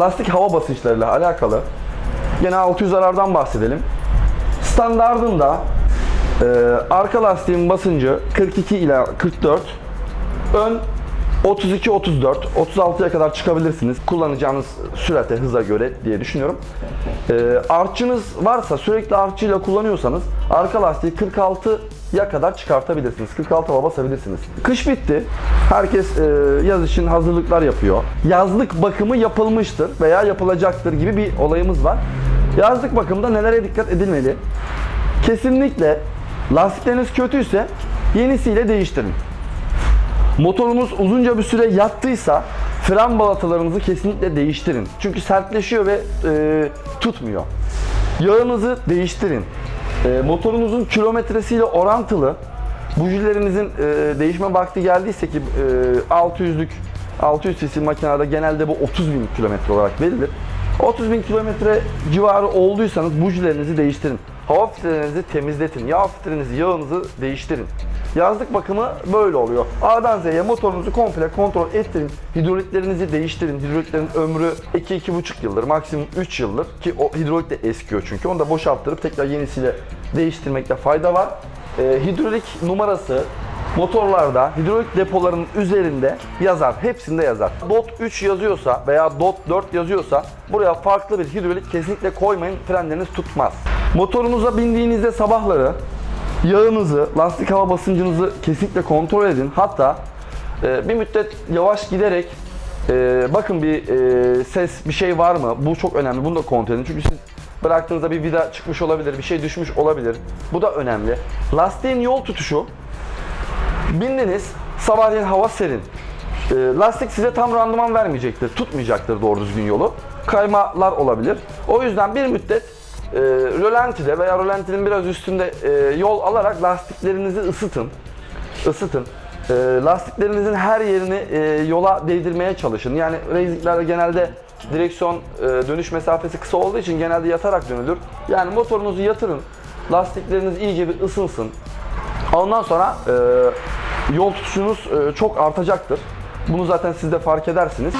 lastik hava basınçlarıyla alakalı gene 600 arardan bahsedelim. Standardında e, arka lastiğin basıncı 42 ila 44, ön 32-34, 36'ya kadar çıkabilirsiniz kullanacağınız sürate, hıza göre diye düşünüyorum. E, artçınız varsa sürekli artçıyla kullanıyorsanız arka lastiği 46'ya kadar çıkartabilirsiniz. 46 hava basabilirsiniz. Kış bitti. Herkes e, yaz için hazırlıklar yapıyor. Yazlık bakımı yapılmıştır veya yapılacaktır gibi bir olayımız var. Yazlık bakımda nelere dikkat edilmeli? Kesinlikle lastikleriniz kötüyse yenisiyle değiştirin. Motorunuz uzunca bir süre yattıysa fren balatalarınızı kesinlikle değiştirin. Çünkü sertleşiyor ve e, tutmuyor. Yağınızı değiştirin. E, motorunuzun kilometresiyle orantılı bujilerinizin e, değişme vakti geldiyse ki e, 600'lük 600 cc makinelerde genelde bu 30 bin kilometre olarak verilir. 30 bin kilometre civarı olduysanız bujilerinizi değiştirin. Hava filtrelerinizi temizletin. Yağ filtrenizi, yağınızı değiştirin. Yazlık bakımı böyle oluyor. A'dan Z'ye motorunuzu komple kontrol ettirin. Hidroliklerinizi değiştirin. Hidroliklerin ömrü 2-2,5 yıldır, maksimum 3 yıldır. Ki o hidrolik de eskiyor çünkü. Onu da boşalttırıp tekrar yenisiyle değiştirmekte fayda var. Ee, hidrolik numarası motorlarda hidrolik depolarının üzerinde yazar. Hepsinde yazar. DOT 3 yazıyorsa veya DOT 4 yazıyorsa buraya farklı bir hidrolik kesinlikle koymayın. Frenleriniz tutmaz. Motorunuza bindiğinizde sabahları yağınızı, lastik hava basıncınızı kesinlikle kontrol edin. Hatta e, bir müddet yavaş giderek e, bakın bir e, ses, bir şey var mı? Bu çok önemli. Bunu da kontrol edin. Çünkü siz bıraktığınızda bir vida çıkmış olabilir, bir şey düşmüş olabilir. Bu da önemli. Lastiğin yol tutuşu Bindiniz, sabahleyin hava serin. Ee, lastik size tam randıman vermeyecektir, tutmayacaktır doğru düzgün yolu. Kaymalar olabilir. O yüzden bir müddet e, rölantide veya rölantinin biraz üstünde e, yol alarak lastiklerinizi ısıtın. Isıtın. E, lastiklerinizin her yerini e, yola değdirmeye çalışın. Yani racinglerde genelde direksiyon e, dönüş mesafesi kısa olduğu için genelde yatarak dönülür. Yani motorunuzu yatırın. Lastikleriniz iyice bir ısınsın. Ondan sonra e, yol tutuşunuz e, çok artacaktır. Bunu zaten siz de fark edersiniz.